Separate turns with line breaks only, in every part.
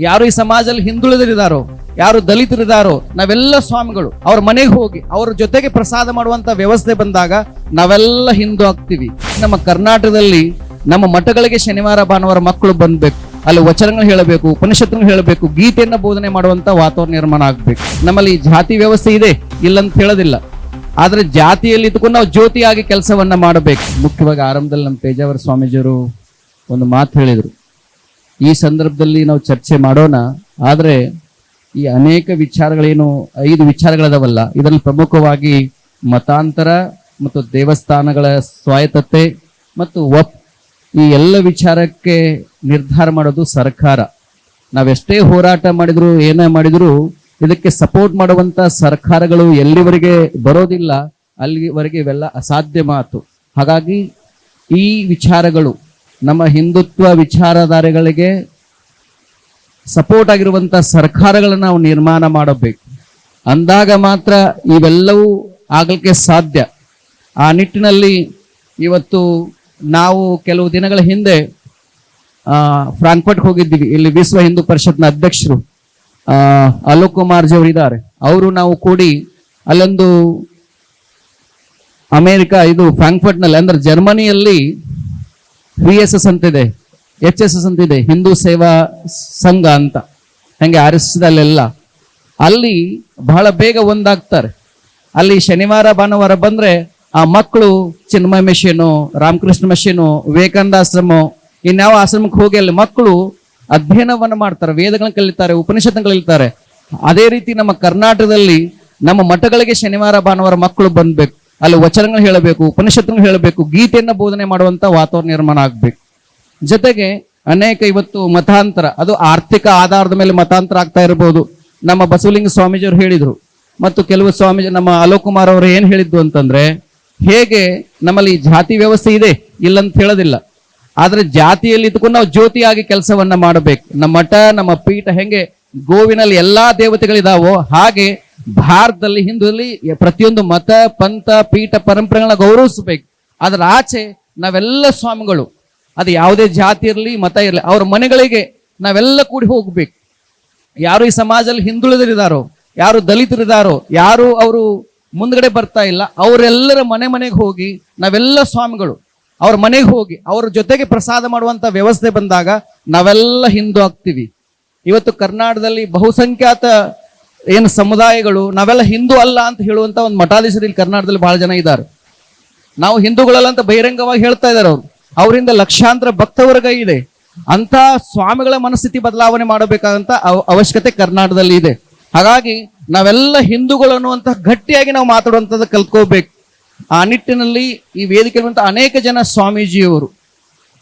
ಯಾರು ಈ ಸಮಾಜದಲ್ಲಿ ಹಿಂದುಳಿದರಿದಾರೋ, ಯಾರು ದಲಿತರಿದಾರೋ, ನಾವೆಲ್ಲ ಸ್ವಾಮಿಗಳು, ಅವ್ರ ಮನೆಗೆ ಹೋಗಿ, ಅವ್ರ ಜೊತೆಗೆ ಪ್ರಸಾದ ಮಾಡುವಂತ ವ್ಯವಸ್ಥೆ ಬಂದಾಗ ನಾವೆಲ್ಲ ಹಿಂದೂ ಆಗ್ತೀವಿ. ನಮ್ಮ ಕರ್ನಾಟಕದಲ್ಲಿ ನಮ್ಮ ಮಠಗಳಿಗೆ ಶನಿವಾರ, ಭಾನುವಾರ ಮಕ್ಕಳು ಬಂದ್ಬೇಕು. ಅಲ್ಲಿ ವಚನಗಳು ಹೇಳಬೇಕು, ಉಪನಿಷತ್ತುಗಳು ಹೇಳಬೇಕು, ಗೀತೆಯನ್ನ ಬೋಧನೆ ಮಾಡುವಂತ ವಾತಾವರಣ ನಿರ್ಮಾಣ ಆಗ್ಬೇಕು. ನಮ್ಮಲ್ಲಿ ಜಾತಿ ವ್ಯವಸ್ಥೆ ಇದೆ, ಇಲ್ಲಂತ ಹೇಳೋದಿಲ್ಲ. ಆದ್ರೆ ಜಾತಿಯಲ್ಲಿ ನಾವು ಜ್ಯೋತಿಯಾಗಿ ಕೆಲಸವನ್ನ ಮಾಡಬೇಕು. ಮುಖ್ಯವಾಗಿ ಆರಂಭದಲ್ಲಿ ನಮ್ಮ ಪೇಜಾವರ ಸ್ವಾಮೀಜಿಯವರು ಒಂದು ಮಾತು ಹೇಳಿದರು. ಈ ಸಂದರ್ಭದಲ್ಲಿ ನಾವು ಚರ್ಚೆ ಮಾಡೋಣ. ಆದರೆ ಈ ಅನೇಕ ವಿಚಾರಗಳೇನು, ಐದು ವಿಚಾರಗಳದವಲ್ಲ. ಇದರಲ್ಲಿ ಪ್ರಮುಖವಾಗಿ ಮತಾಂತರ ಮತ್ತು ದೇವಸ್ಥಾನಗಳ ಸ್ವಾಯತ್ತತೆ ಮತ್ತು ಒಪ್, ಈ ಎಲ್ಲ ವಿಚಾರಕ್ಕೆ ನಿರ್ಧಾರ ಮಾಡೋದು ಸರ್ಕಾರ. ನಾವೆಷ್ಟೇ ಹೋರಾಟ ಮಾಡಿದ್ರು, ಏನೇ ಮಾಡಿದ್ರು, ಇದಕ್ಕೆ ಸಪೋರ್ಟ್ ಮಾಡುವಂತ ಸರ್ಕಾರಗಳು ಎಲ್ಲಿವರೆಗೆ ಬರೋದಿಲ್ಲ, ಅಲ್ಲಿವರೆಗೆ ಇವೆಲ್ಲ ಅಸಾಧ್ಯ ಮಾತು. ಹಾಗಾಗಿ ಈ ವಿಚಾರಗಳು ನಮ್ಮ ಹಿಂದುತ್ವ ವಿಚಾರಧಾರೆಗಳಿಗೆ ಸಪೋರ್ಟ್ ಆಗಿರುವಂಥ ಸರ್ಕಾರಗಳನ್ನು ನಾವು ನಿರ್ಮಾಣ ಮಾಡಬೇಕು. ಅಂದಾಗ ಮಾತ್ರ ಇವೆಲ್ಲವೂ ಆಗಲಿಕ್ಕೆ ಸಾಧ್ಯ. ಆ ನಿಟ್ಟಿನಲ್ಲಿ ಇವತ್ತು ನಾವು ಕೆಲವು ದಿನಗಳ ಹಿಂದೆ ಫ್ರಾಂಕ್ಫರ್ಟ್ ಹೋಗಿದ್ದೀವಿ. ಇಲ್ಲಿ ವಿಶ್ವ ಹಿಂದೂ ಪರಿಷತ್ನ ಅಧ್ಯಕ್ಷರು ಅಲೋಕ್ ಕುಮಾರ್ ಜಿ ಅವರು ನಾವು ಕೂಡಿ ಅಲ್ಲೊಂದು ಅಮೇರಿಕ, ಇದು ಫ್ರಾಂಕ್ಫರ್ಟ್ನಲ್ಲಿ ಅಂದ್ರೆ ಜರ್ಮನಿಯಲ್ಲಿ ವಿ ಎಸ್ ಎಸ್ ಅಂತಿದೆ, ಎಚ್ ಎಸ್ ಎಸ್ ಅಂತಿದೆ, ಹಿಂದೂ ಸೇವಾ ಸಂಘ ಅಂತ. ಹಂಗೆ ಆರ್ ಎಸ್ ಅಲ್ಲಿ ಬಹಳ ಬೇಗ ಒಂದಾಗ್ತಾರೆ. ಅಲ್ಲಿ ಶನಿವಾರ, ಭಾನುವಾರ ಬಂದ್ರೆ ಆ ಮಕ್ಕಳು ಚಿನ್ಮಯ ಮೆಷಿನು, ರಾಮಕೃಷ್ಣ ಮೆಷಿನು, ವಿವೇಕಾನಂದ ಆಶ್ರಮ, ಇನ್ಯಾವ ಆಶ್ರಮಕ್ಕೆ ಹೋಗಿ ಅಲ್ಲಿ ಮಕ್ಕಳು ಅಧ್ಯಯನವನ್ನು ಮಾಡ್ತಾರೆ, ವೇದಗಳನ್ನ ಕಲಿತಾರೆ ಉಪನಿಷತ್ನ ಕಲಿತಾರೆ. ಅದೇ ರೀತಿ ನಮ್ಮ ಕರ್ನಾಟಕದಲ್ಲಿ ನಮ್ಮ ಮಠಗಳಿಗೆ ಶನಿವಾರ, ಭಾನುವಾರ ಮಕ್ಕಳು ಬಂದ್ಬೇಕು. ಅಲ್ಲಿ ವಚನಗಳು ಹೇಳಬೇಕು ಉಪನಿಷತ್ಗಳು ಹೇಳಬೇಕು, ಗೀತೆಯನ್ನು ಬೋಧನೆ ಮಾಡುವಂತ ವಾತಾವರಣ ನಿರ್ಮಾಣ ಆಗ್ಬೇಕು. ಜೊತೆಗೆ ಅನೇಕ ಇವತ್ತು ಮತಾಂತರ, ಅದು ಆರ್ಥಿಕ ಆಧಾರದ ಮೇಲೆ ಮತಾಂತರ ಆಗ್ತಾ ಇರಬಹುದು ನಮ್ಮ ಬಸವಲಿಂಗ ಸ್ವಾಮೀಜಿಯವರು ಹೇಳಿದರು. ಮತ್ತು ಕೆಲವು ಸ್ವಾಮೀಜಿ, ನಮ್ಮ ಅಲೋಕ್ ಕುಮಾರ್ ಅವರು ಏನು ಹೇಳಿದ್ದು ಅಂತಂದ್ರೆ, ಹೇಗೆ ನಮ್ಮಲ್ಲಿ ಜಾತಿ ವ್ಯವಸ್ಥೆ ಇದೆ ಇಲ್ಲ ಅಂತ ಹೇಳೋದಿಲ್ಲ. ಆದರೆ ಜಾತಿಯಲ್ಲಿ ಇದ್ಕೊಂಡು ನಾವು ಜ್ಯೋತಿಯಾಗಿ ಕೆಲಸವನ್ನ ಮಾಡಬೇಕು. ನಮ್ಮ ಮಠ, ನಮ್ಮ ಪೀಠ ಹೆಂಗೆ ಗೋವಿನಲ್ಲಿ ಎಲ್ಲಾ ದೇವತೆಗಳಿದಾವೋ ಹಾಗೆ ಭಾರತದಲ್ಲಿ, ಹಿಂದೂದಲ್ಲಿ ಪ್ರತಿಯೊಂದು ಮತ, ಪಂಥ, ಪೀಠ ಪರಂಪರೆಗಳನ್ನ ಗೌರವಿಸಬೇಕು. ಅದರ ಆಚೆ ನಾವೆಲ್ಲ ಸ್ವಾಮಿಗಳು. ಅದು ಯಾವುದೇ ಜಾತಿ ಇರಲಿ, ಮತ ಇರಲಿ, ಅವ್ರ ಮನೆಗಳಿಗೆ ನಾವೆಲ್ಲ ಕೂಡಿ ಹೋಗ್ಬೇಕು. ಯಾರು ಈ ಸಮಾಜದಲ್ಲಿ ಹಿಂದುಳಿದರಿದಾರೋ, ಯಾರು ದಲಿತರಿದಾರೋ, ಯಾರು ಅವರು ಮುಂದ್ಗಡೆ ಬರ್ತಾ ಇಲ್ಲ, ಅವರೆಲ್ಲರ ಮನೆ ಮನೆಗೆ ಹೋಗಿ ನಾವೆಲ್ಲ ಸ್ವಾಮಿಗಳು. ಅವ್ರ ಮನೆಗೆ ಹೋಗಿ, ಅವ್ರ ಜೊತೆಗೆ ಪ್ರಸಾದ ಮಾಡುವಂತ ವ್ಯವಸ್ಥೆ ಬಂದಾಗ ನಾವೆಲ್ಲ ಹಿಂದೂ ಆಗ್ತೀವಿ. ಇವತ್ತು ಕರ್ನಾಟಕದಲ್ಲಿ ಬಹುಸಂಖ್ಯಾತ ಏನು ಸಮುದಾಯಗಳು, ನಾವೆಲ್ಲ ಹಿಂದೂ ಅಲ್ಲ ಅಂತ ಹೇಳುವಂತ ಒಂದು ಮಠಾಧೀಶರು ಇಲ್ಲಿ ಕರ್ನಾಟಕದಲ್ಲಿ ಬಹಳ ಜನ ಇದ್ದಾರೆ. ನಾವು ಹಿಂದೂಗಳಲ್ಲ ಅಂತ ಬಹಿರಂಗವಾಗಿ ಹೇಳ್ತಾ ಇದ್ದಾರೆ ಅವರು. ಅವರಿಂದ ಲಕ್ಷಾಂತರ ಭಕ್ತವರ್ಗ ಇದೆ. ಅಂತ ಸ್ವಾಮಿಗಳ ಮನಸ್ಥಿತಿ ಬದಲಾವಣೆ ಮಾಡಬೇಕಾದಂತ ಅವ- ಅವಶ್ಯಕತೆ ಕರ್ನಾಟಕದಲ್ಲಿ ಇದೆ. ಹಾಗಾಗಿ ನಾವೆಲ್ಲ ಹಿಂದೂಗಳು ಅನ್ನುವಂತಹ ಗಟ್ಟಿಯಾಗಿ ನಾವು ಮಾತಾಡುವಂಥದ್ದು ಕಲ್ತ್ಕೋಬೇಕು ಆ ನಿಟ್ಟಿನಲ್ಲಿ ಈ ವೇದಿಕೆಯಲ್ಲಿರುವಂತಹ ಅನೇಕ ಜನ ಸ್ವಾಮೀಜಿಯವರು,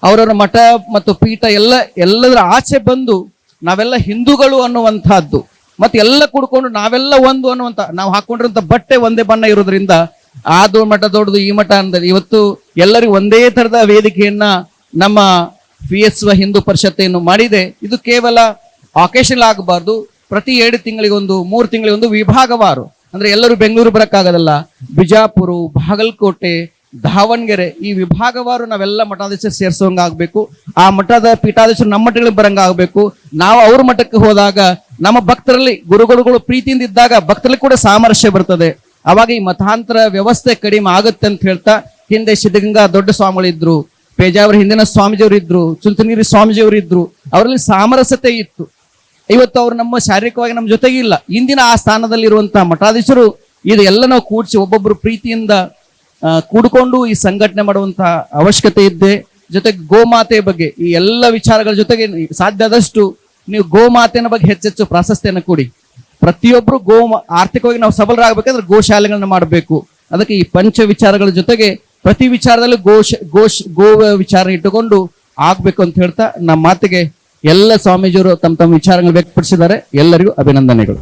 ಅವರವರ ಮಠ ಮತ್ತು ಪೀಠ ಎಲ್ಲ, ಎಲ್ಲದರ ಆಚೆ ಬಂದು ನಾವೆಲ್ಲ ಹಿಂದೂಗಳು ಅನ್ನುವಂತಹದ್ದು ಮತ್ತೆ ಎಲ್ಲ ಕುಡ್ಕೊಂಡು ನಾವೆಲ್ಲ ಒಂದು ಅನ್ನುವಂತ, ನಾವು ಹಾಕೊಂಡಿರುವಂತ ಬಟ್ಟೆ ಒಂದೇ ಬಣ್ಣ ಇರೋದ್ರಿಂದ ಆದು ಮಠ ದೊಡ್ಡದು, ಈ ಮಠ ಅಂದ್ರೆ ಇವತ್ತು ಎಲ್ಲರಿಗೂ ಒಂದೇ ತರದ ವೇದಿಕೆಯನ್ನ ನಮ್ಮ ಪಿ ಎಸ್ ಹಿಂದೂ ಪರಿಷತ್ತೆಯನ್ನು ಮಾಡಿದೆ. ಇದು ಕೇವಲ ಆಕೇಶನ್ ಆಗಬಾರ್ದು. ಪ್ರತಿ ಎರಡು ತಿಂಗಳಿಗೊಂದು ಮೂರು ತಿಂಗಳಿಗೊಂದು ವಿಭಾಗವಾರು. ಅಂದ್ರೆ ಎಲ್ಲರೂ ಬೆಂಗಳೂರು ಬರಕ್ಕಾಗದಲ್ಲ. ಬಿಜಾಪುರ, ಬಾಗಲಕೋಟೆ, ದಾವಣಗೆರೆ ಈ ವಿಭಾಗವಾರು ನಾವೆಲ್ಲ ಮಠಾಧೀಶರು ಸೇರ್ಸೋಂಗ ಆಗಬೇಕು ಆ ಮಠದ ಪೀಠಾಧೀಶರು ನಮ್ಮ ಮಠಗಳಿಗೆ ಬರಂಗ ಆಗ್ಬೇಕು ನಾವು ಅವ್ರ ಮಠಕ್ಕೆ ಹೋದಾಗ ನಮ್ಮ ಭಕ್ತರಲ್ಲಿ ಗುರುಗಳುಗಳು ಪ್ರೀತಿಯಿಂದ ಇದ್ದಾಗ ಭಕ್ತರಲ್ಲಿ ಕೂಡ ಸಾಮರಸ್ಯ ಬರ್ತದೆ. ಅವಾಗ ಈ ಮತಾಂತರ ವ್ಯವಸ್ಥೆ ಕಡಿಮೆ ಆಗುತ್ತೆ ಅಂತ ಹೇಳ್ತಾ ಹಿಂದೆ ಸಿದ್ಧಗಂಗಾ ದೊಡ್ಡ ಸ್ವಾಮಿಗಳಿದ್ರು ಪೇಜಾವರ ಹಿಂದಿನ ಸ್ವಾಮೀಜಿಯವರು ಇದ್ರು, ಚುಂಚನಗಿರಿ ಸ್ವಾಮೀಜಿಯವರು ಇದ್ರು, ಅವರಲ್ಲಿ ಸಾಮರಸ್ಯತೆ ಇತ್ತು. ಇವತ್ತು ಅವ್ರು ನಮ್ಮ ಶಾರೀರಿಕವಾಗಿ ನಮ್ಮ ಜೊತೆಗೆ ಇಲ್ಲ. ಇಂದಿನ ಆ ಸ್ಥಾನದಲ್ಲಿ ಇರುವಂತಹ ಮಠಾಧೀಶರು ಇದು ಎಲ್ಲ ನಾವು ಕೂಡಿಸಿ ಒಬ್ಬೊಬ್ಬರು ಪ್ರೀತಿಯಿಂದ ಕೂಡಿಕೊಂಡು ಈ ಸಂಘಟನೆ ಮಾಡುವಂತಹ ಅವಶ್ಯಕತೆ ಇದ್ದೆ, ಜೊತೆಗೆ ಗೋಮಾತೆ ಬಗ್ಗೆ ಈ ಎಲ್ಲ ವಿಚಾರಗಳ ಜೊತೆಗೆ ಸಾಧ್ಯ ಆದಷ್ಟು ನೀವು ಗೋಮಾತೆನ ಬಗ್ಗೆ ಹೆಚ್ಚೆಚ್ಚು ಪ್ರಾಶಸ್ತ್ಯನ ಕೊಡಿ. ಪ್ರತಿಯೊಬ್ರು ಗೋ ಆರ್ಥಿಕವಾಗಿ ನಾವು ಸಬಲರಾಗಬೇಕಂದ್ರೆ ಗೋಶಾಲೆಗಳನ್ನ ಮಾಡಬೇಕು. ಅದಕ್ಕೆ ಈ ಪಂಚ ವಿಚಾರಗಳ ಜೊತೆಗೆ ಪ್ರತಿ ವಿಚಾರದಲ್ಲೂ ಗೋಶ, ಗೋಶ್, ಗೋ ವಿಚಾರ ಇಟ್ಟುಕೊಂಡು ಆಗ್ಬೇಕು ಅಂತ ಹೇಳ್ತಾ ನಮ್ಮ ಮಾತಿಗೆ ಎಲ್ಲ ಸ್ವಾಮೀಜಿಯವರು ತಮ್ಮ ತಮ್ಮ ವಿಚಾರಗಳು ವ್ಯಕ್ತಪಡಿಸಿದ್ದಾರೆ. ಎಲ್ಲರಿಗೂ ಅಭಿನಂದನೆಗಳು.